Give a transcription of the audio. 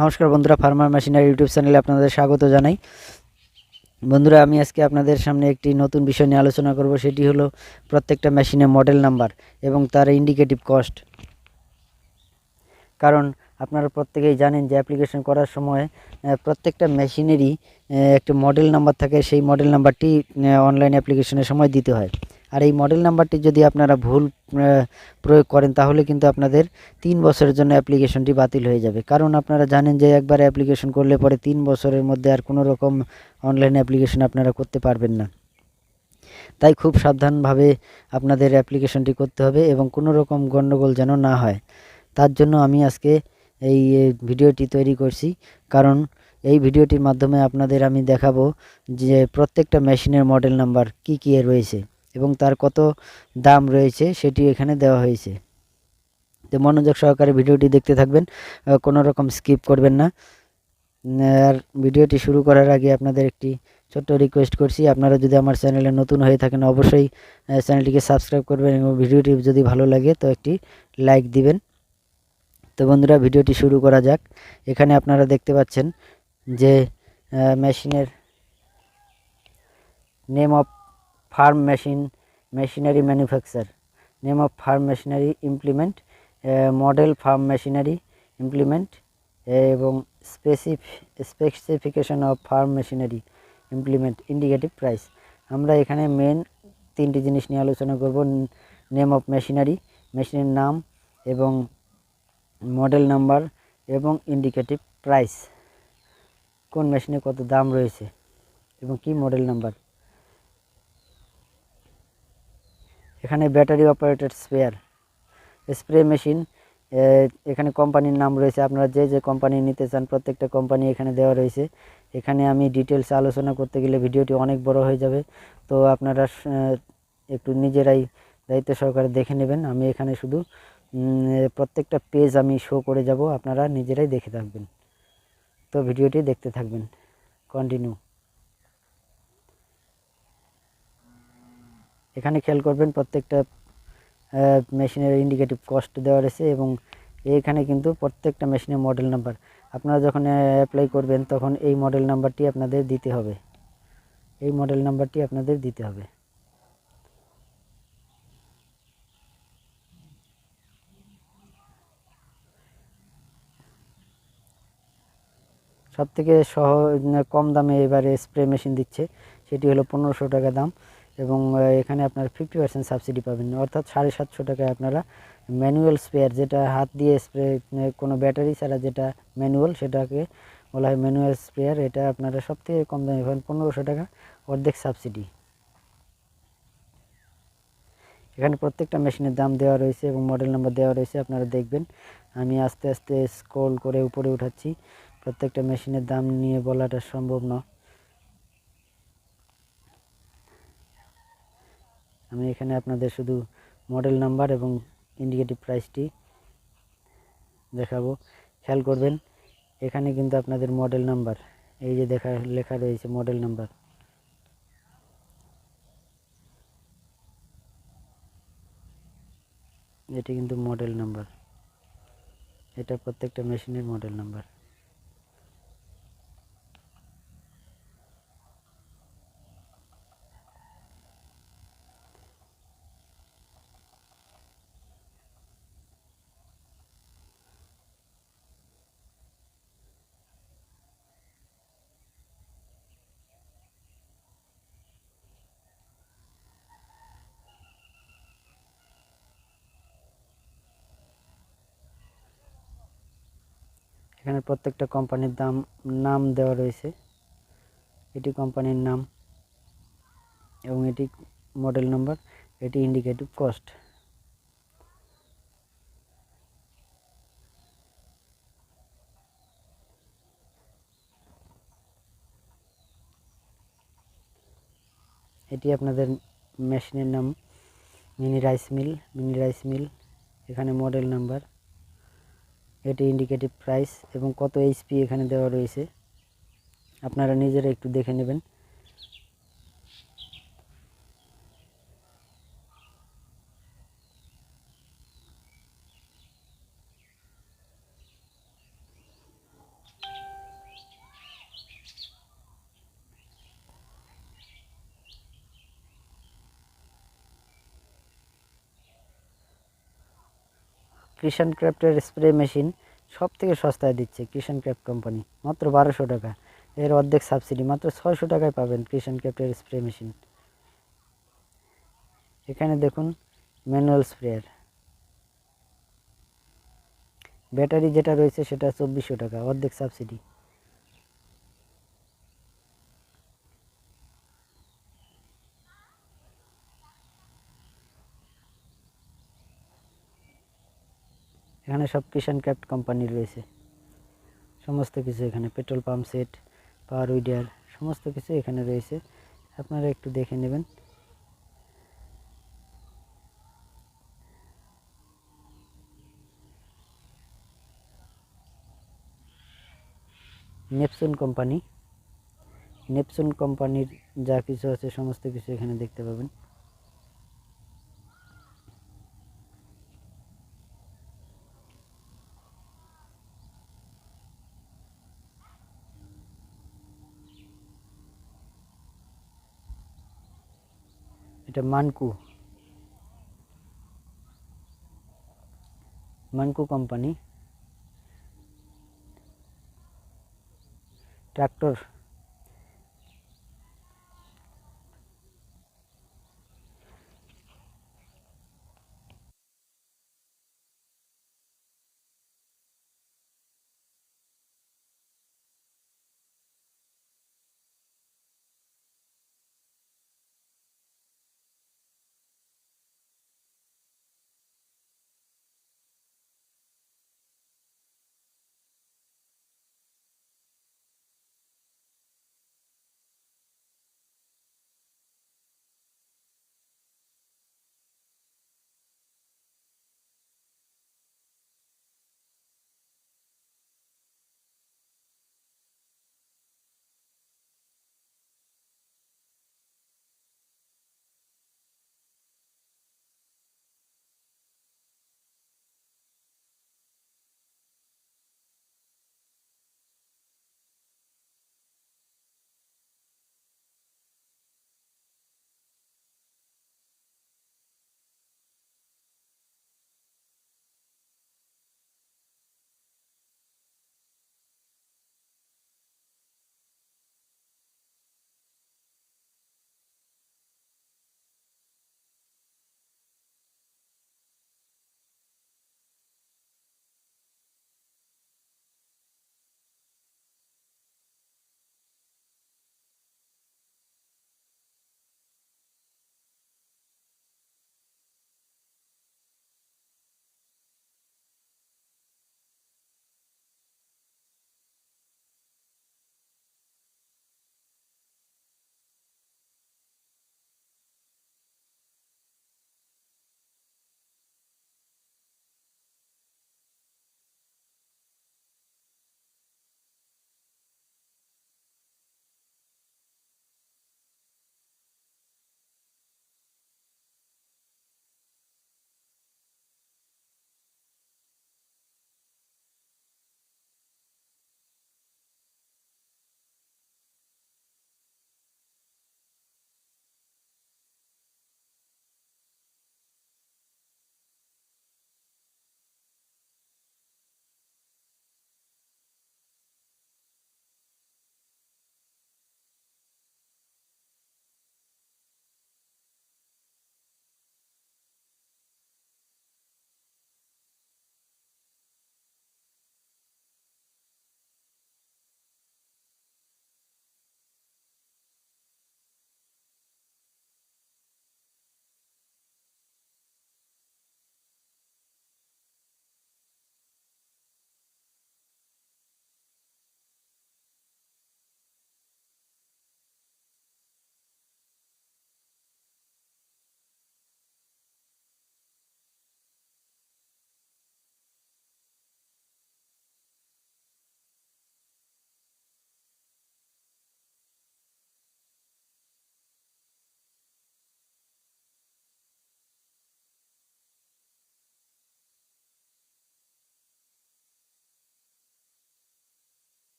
নমস্কার বন্ধুরা farmer machinery YouTube চ্যানেলে আপনাদের স্বাগত জানাই। বন্ধুরা, আমি আজকে আপনাদের সামনে একটি নতুন বিষয় নিয়ে আলোচনা করব, সেটি হলো প্রত্যেকটা মেশিনের মডেল নাম্বার এবং তার ইন্ডিকেটিভ কস্ট কারণ আপনারা প্রত্যেকেই জানেন যে অ্যাপ্লিকেশন করার সময় প্রত্যেকটা মেশিনেরই একটি মডেল নাম্বার থাকে, সেই মডেল নাম্বারটি অনলাইন অ্যাপ্লিকেশনের সময় দিতে হয়। আর এই মডেল নাম্বারটি যদি আপনারা ভুল প্রয়োগ করেন, তাহলে কিন্তু আপনাদের তিন বছরের জন্য অ্যাপ্লিকেশনটি বাতিল হয়ে যাবে। কারণ আপনারা জানেন যে একবার অ্যাপ্লিকেশন করলে পরে তিন বছরের মধ্যে আর কোনো রকম অনলাইন অ্যাপ্লিকেশন আপনারা করতে পারবেন না। তাই খুব সাবধানভাবে আপনাদের অ্যাপ্লিকেশনটি করতে হবে এবং কোনো রকম গণ্ডগোল যেন না হয়। তার জন্য আমি আজকে এই ভিডিওটি তৈরি করছি। কারণ এই ভিডিওটির মাধ্যমে আপনাদের আমি দেখাবো যে প্রত্যেকটা মেশিনের মডেল নাম্বার কি কী রয়েছে। এবং তার কত দাম রয়েছে সেটি এখানে দেওয়া হয়েছে। তো মনোযোগ সহকারে ভিডিওটি দেখতে থাকবেন কোনো রকম স্কিপ করবেন না। আর ভিডিওটি শুরু করার আগে আপনাদের একটি ছোট্ট রিকোয়েস্ট করছি, আপনারা যদি আমার চ্যানেলে নতুন হয়ে থাকেন অবশ্যই চ্যানেলটিকে সাবস্ক্রাইব করবেন এবং ভিডিওটি যদি ভালো লাগে তো একটি লাইক দিবেন। তো বন্ধুরা, ভিডিওটি শুরু করা যাক। এখানে আপনারা দেখতে পাচ্ছেন যে মেশিনের name of farm machine, machinery manufacture name of farm machinery implement model farm machinery implement এবং স্পেসিফ specification of farm machinery implement indicative price আমরা এখানে মেন তিনটি জিনিস নিয়ে আলোচনা করব নেম অফ মেশিনারি মেশিনের নাম এবং মডেল নাম্বার এবং ইন্ডিকেটিভ প্রাইস কোন মেশিনে কত দাম রয়েছে এবং কি মডেল নাম্বার এখানে battery operated spare spray machine এখানে কোম্পানির নাম রয়েছে। আপনারা যে যে কোম্পানি নিতে চান, প্রত্যেকটা কোম্পানি এখানে দেওয়া রয়েছে। এখানে আমি ডিটেলস আলোচনা করতে গেলে ভিডিওটি অনেক বড় হয়ে যাবে। তো আপনারা একটু নিজেরাই দায়িত্ব সহকারে দেখে নেবেন। আমি এখানে শুধু প্রত্যেকটা পেজ আমি শো করে যাব। আপনারা নিজেরাই দেখে থাকবেন। তো ভিডিওটি দেখতে থাকবেন। কন্টিনিউ এখানে খেয়াল করবেন প্রত্যেকটা মেশিনের ইন্ডিকেটিভ কস্ট দেওয়া রয়েছে এবং এখানে কিন্তু প্রত্যেকটা মেশিনের মডেল নাম্বার আপনারা যখন অ্যাপ্লাই করবেন তখন এই মডেল নাম্বারটি আপনাদের দিতে হবে। এই মডেল নাম্বারটি আপনাদের দিতে হবে। সব থেকে সহ কম দামে এবারে স্প্রে মেশিন দিচ্ছে, সেটি হলো পনেরোশো টাকা দাম। এবং এখানে আপনার ফিফটি পার্সেন্ট সাবসিডি পাবেন। অর্থাৎ সাড়ে সাতশো টাকায় আপনারা ম্যানুয়াল স্প্রেয়ার যেটা হাত দিয়ে স্প্রে কোনো ব্যাটারি ছাড়া যেটা ম্যানুয়াল সেটাকে বলা হয় ম্যানুয়াল স্প্রেয়ার এটা আপনারা সব থেকে কম দামে পাবেন, পনেরোশো টাকা অর্ধেক সাবসিডি এখানে প্রত্যেকটা মেশিনের দাম দেওয়া রয়েছে এবং মডেল নাম্বার দেওয়া রয়েছে, আপনারা দেখবেন। আমি আস্তে আস্তে স্ক্রল করে উপরে উঠাচ্ছি। প্রত্যেকটা মেশিনের দাম নিয়ে বলাটা সম্ভব না আমি এখানে আপনাদের শুধু মডেল নাম্বার এবং ইন্ডিকেটিভ প্রাইসটি দেখাবো। খেয়াল করবেন, এখানে কিন্তু আপনাদের মডেল নাম্বার এই যে দেখা, লেখা রয়েছে মডেল নাম্বার এটি কিন্তু মডেল নাম্বার এটা প্রত্যেকটা মেশিনের মডেল নাম্বার এখানে প্রত্যেকটা কোম্পানির দাম, নাম দেওয়া রয়েছে। এটি কোম্পানির নাম এবং এটি মডেল নাম্বার এটি ইন্ডিকেটিভ কস্ট এটি আপনাদের মেশিনের নাম mini rice mill mini rice mill এখানে মডেল নাম্বার এটি ইন্ডিকেটিভ প্রাইস এবং কত এইচপি এখানে দেওয়া রয়েছে। আপনারা নিজেরা একটু দেখে নেবেন। কৃষাণ ক্র্যাফ্টের স্প্রে মেশিন সব থেকে সস্তায় দিচ্ছে কৃষাণ ক্র্যাফ্ট কোম্পানি মাত্র বারোশো টাকা। এর অর্ধেক সাবসিডি মাত্র ছয়শো টাকায় পাবেন কৃষাণ ক্র্যাফ্টের স্প্রে মেশিন এখানে দেখুন ম্যানুয়াল স্প্রেয়ার ব্যাটারি যেটা রয়েছে সেটা চব্বিশশো টাকা, অর্ধেক সাবসিডি এখানে সব কিষান ক্যাপ্ট কোম্পানির রয়েছে। সমস্ত কিছু এখানে, petrol pump set, power weeder, সমস্ত কিছু এখানে রয়েছে। আপনারা একটু দেখে নেবেন। নেপসুন কোম্পানি। নেপসুন কোম্পানির যা কিছু আছে, সমস্ত কিছু এখানে দেখতে পাবেন। এটা মানকু মানকু কোম্পানি ট্রাক্টর